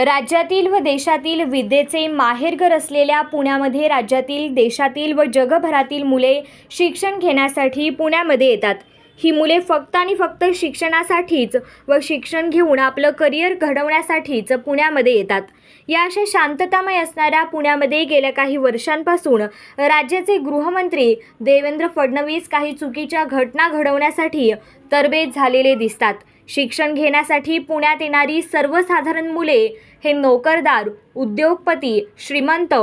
राज्यातील व देशातील विद्येचे माहेरघर असलेल्या पुण्यामध्ये राज्यातील देशातील व जगभरातील मुले शिक्षण घेण्यासाठी पुण्यामध्ये येतात. ही मुले फक्त आणि फक्त शिक्षणासाठीच व शिक्षण घेऊन आपलं करिअर घडवण्यासाठीच पुण्यामध्ये येतात. या अशा शांततामय असणाऱ्या पुण्यामध्ये गेल्या काही वर्षांपासून राज्याचे गृहमंत्री देवेंद्र फडणवीस काही चुकीच्या घटना घडवण्यासाठी तरबेज झालेले दिसतात. शिक्षण घेण्यासाठी पुण्यात येणारी सर्वसाधारण मुले हे नोकरदार उद्योगपती श्रीमंत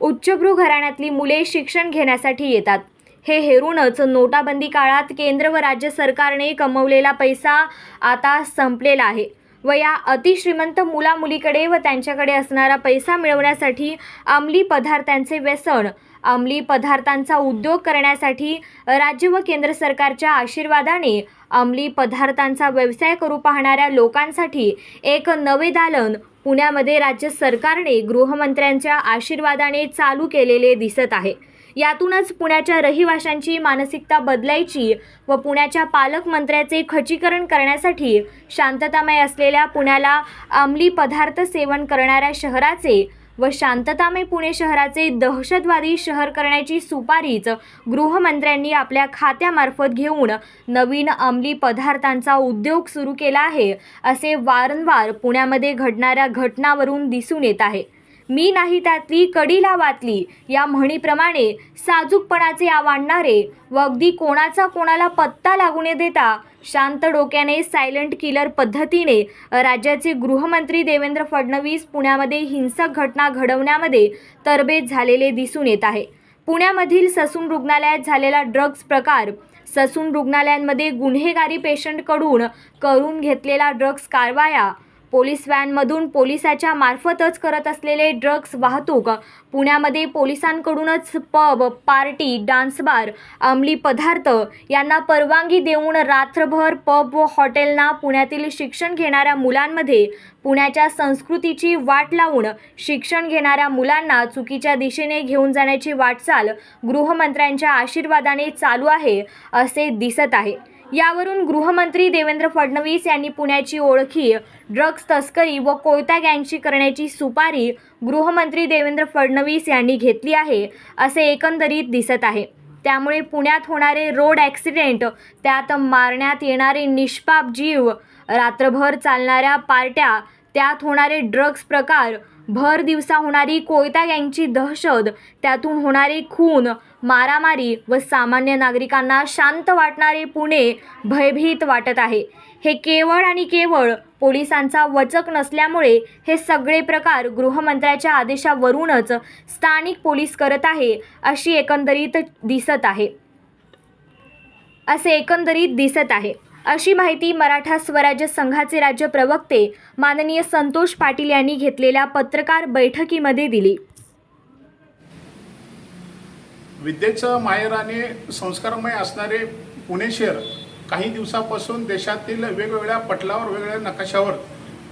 उच्चभ्रू घराण्यातली मुले शिक्षण घेण्यासाठी येतात. हे हेरूनच नोटाबंदी काळात केंद्र व राज्य सरकारने कमवलेला पैसा आता संपलेला आहे व या अतिश्रीमंत मुलामुलीकडे व त्यांच्याकडे असणारा पैसा मिळवण्यासाठी अंमली पदार्थांचे व्यसन अंमली पदार्थांचा उद्योग करण्यासाठी राज्य व केंद्र सरकारच्या आशीर्वादाने अंमली पदार्थांचा व्यवसाय करू पाहणाऱ्या लोकांसाठी एक नवे दालन पुण्यामध्ये राज्य सरकारने गृहमंत्र्यांच्या आशीर्वादाने चालू केलेले दिसत आहे. यातूनच पुण्याच्या रहिवाशांची मानसिकता बदलायची व पुण्याच्या पालकमंत्र्याचे खचीकरण करण्यासाठी शांततामय असलेल्या पुण्याला अंमली पदार्थ सेवन करणाऱ्या शहराचे व शांततामय पुणे शहराचे दहशतवादी शहर करण्याची सुपारीच गृहमंत्र्यांनी आपल्या खात्यामार्फत घेऊन नवीन अंमली पदार्थांचा उद्योग सुरू केला आहे असे वारंवार पुण्यामध्ये घडणाऱ्या घटनावरून दिसून येत आहे. मी नाही त्यातली कडीला वातली. या म्हणीप्रमाणे साजूकपणाचे आवाडणारे व अगदी कोणाचा कोणाला पत्ता लागू न देता शांत डोक्याने सायलंट किलर पद्धतीने राज्याचे गृहमंत्री देवेंद्र फडणवीस पुण्यामध्ये हिंसक घटना घडवण्यामध्ये तरबेज झालेले दिसून येत आहे. पुण्यामधील ससून रुग्णालयात झालेला ड्रग्ज प्रकार ससून रुग्णालयांमध्ये गुन्हेगारी पेशंटकडून करून घेतलेला ड्रग्ज कारवाया पोलीस व्हॅनमधून पोलिसाच्या मार्फतच करत असलेले ड्रग्ज वाहतूक. पुण्यामध्ये पोलिसांकडूनच पब पार्टी डान्स बार अंमली पदार्थ यांना परवानगी देऊन रात्रभर पब व हॉटेलना पुण्यातील शिक्षण घेणाऱ्या मुलांमध्ये पुण्याच्या संस्कृतीची वाट लावून शिक्षण घेणाऱ्या मुलांना चुकीच्या दिशेने घेऊन जाण्याची वाटचाल गृहमंत्र्यांच्या आशीर्वादाने चालू आहे असे दिसत आहे. यावरून गृहमंत्री देवेंद्र फडणवीस यांनी पुण्याची ओळखी ड्रग्ज तस्करी व कोयता गँगची करण्याची सुपारी गृहमंत्री देवेंद्र फडणवीस यांनी घेतली आहे असे एकंदरीत दिसत आहे. त्यामुळे पुण्यात होणारे रोड ॲक्सिडेंट त्यात मारण्यात येणारे निष्पाप जीव रात्रभर चालणाऱ्या पार्ट्या त्यात होणारे ड्रग्ज प्रकार भर दिवसा होणारी कोयता गँगची दहशत त्यातून होणारे खून मारामारी व सामान्य नागरिकांना शांत वाटणारे पुणे भयभीत वाटत आहे. हे केवळ आणि केवळ पोलिसांचा वचक नसल्यामुळे हे सगळे प्रकार गृहमंत्र्याच्या आदेशावरूनच स्थानिक पोलीस करत आहे अशी एकंदरीत दिसत आहे. असे एकंदरीत दिसत आहे. अशी माहिती मराठा स्वराज्य संघाचे राज्य प्रवक्ते माननीय संतोष पाटील यांनी घेतलेल्या पत्रकार बैठकीमध्ये दिली. विद्येचं माहेराने संस्कारमय असणारे पुणे शहर काही दिवसापासून देशातील वेगवेगळ्या पटलावर वेगवेगळ्या नकाशावर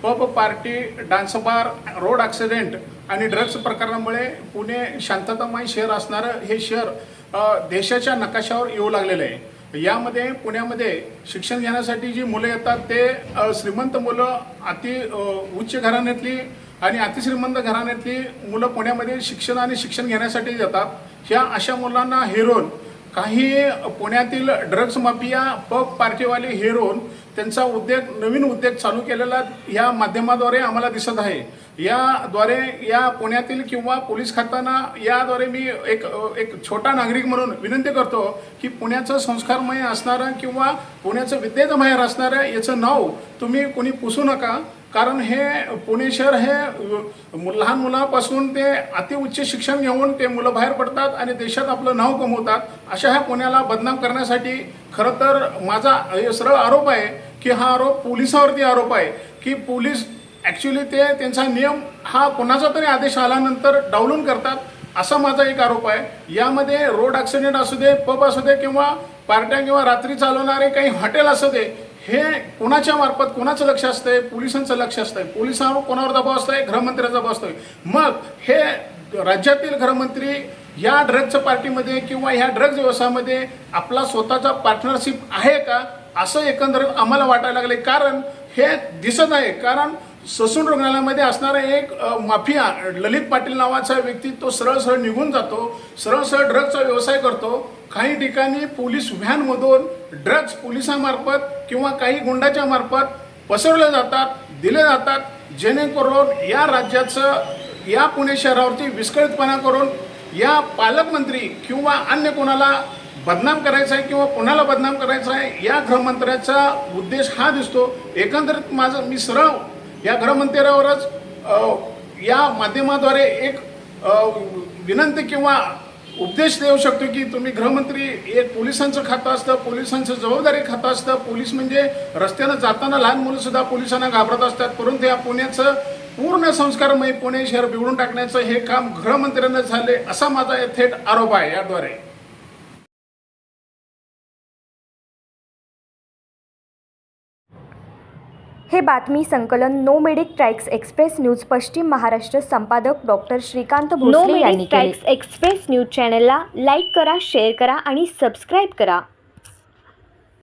pub party dance bar road accident आणि ड्रग्ज प्रकारामुळे पुणे शांततामय शहर असणारं हे शहर देशाच्या नकाशावर येऊ लागलेलं आहे. यामध्ये पुण्यामध्ये शिक्षण घेण्यासाठी जी मुलं येतात ते श्रीमंत मुलं अति उच्च घराण्यातली आणि अतिश्रीमंत घराण्यातली मुलं पुण्यामध्ये शिक्षण आणि शिक्षण घेण्यासाठी जातात. ह्या अशा मुलांना हेरोन काही पुण्यातील ड्रग्ज माफिया पब पार्टीवाले हेरोन त्यांचा उद्योग नवीन उद्योग चालू केलेला या माध्यमाद्वारे आम्हाला दिसत आहे. याद्वारे या पुण्यातील किंवा पोलीस खात्यांना याद्वारे मी एक एक छोटा नागरिक म्हणून विनंती करतो की पुण्याचं संस्कारमय असणारं किंवा पुण्याचं विद्येचं माहेर असणारं याचं नाव तुम्ही कोणी पुसू नका. कारण हे पुणे शहर हे लहान मुलापासून ते अतिउच्च शिक्षण घेऊन ते मुलं बाहेर पडतात आणि देशात आपलं नाव कमवतात अशा ह्या पुण्याला बदनाम करण्यासाठी खरं तर माझा हे सरळ आरोप आहे की हा आरोप पोलिसावरती आरोप आहे की पोलीस ॲक्च्युली ते त्यांचा नियम हा कोणाचा तरी आदेश आल्यानंतर डावलून करतात असा माझा एक आरोप आहे. यामध्ये रोड ॲक्सिडेंट असू दे पब असू दे किंवा पार्ट्या किंवा रात्री चालवणारे काही हॉटेल असू दे हे कोणाच्या मार्फत कोणाचं लक्ष असतंय? पोलिसांचं लक्ष असतंय. पोलिसांवर कोणावर दबाव असतोय? गृहमंत्र्याचा दबाव असतोय. मग हे राज्यातील गृहमंत्री या ड्रग्जच्या पार्टीमध्ये किंवा ह्या ड्रग्ज व्यवसायामध्ये आपला स्वतःचा पार्टनरशिप आहे का? असं एकंदरीत आम्हाला वाटायला लागले कारण हे दिसत आहे कारण ससून रुग्णालयामध्ये असणारा एक माफिया ललित पाटील नावाचा व्यक्ती तो सरळ सरळ निघून जातो सरळ सरळ ड्रग्जचा व्यवसाय करतो. काही ठिकाणी पोलीस व्हॅनमधून ड्रग्ज पोलिसामार्फत किंवा काही गुंडाच्या मार्फत पसरवले जातात दिले जातात. जेणेकरून या राज्याचं या पुणे शहरावरती विस्कळीतपणा करून या पालकमंत्री किंवा अन्य कोणाला बदनाम करायचा आहे किंवा कोणाला बदनाम करायचा आहे या गृहमंत्र्याचा उद्देश हा दिसतो. एकंदरीत माझं मी सरळ या गृहमंत्र्यावरच या माध्यमाद्वारे एक विनंती किंवा उपदेश देऊ शकतो की तुम्ही गृहमंत्री एक पोलिसांचं खातं असतं पोलिसांचं जबाबदारी खातं असतं पोलीस म्हणजे रस्त्यानं जाताना लहान मुलंसुद्धा पोलिसांना घाबरत असतात परंतु या पुण्याचं पूर्ण संस्कारमय पुणे शहर बिघडून टाकण्याचं हे काम गृहमंत्र्यांना झाले असा माझा थेट आरोप आहे याद्वारे. हे बातमी संकलन नो मेडिक ट्रॅक्स एक्सप्रेस न्यूज पश्चिम महाराष्ट्र संपादक डॉक्टर श्रीकांत भोसले यांनी केले. एक्सप्रेस न्यूज चॅनलला लाईक करा शेअर करा आणि सबस्क्राईब करा.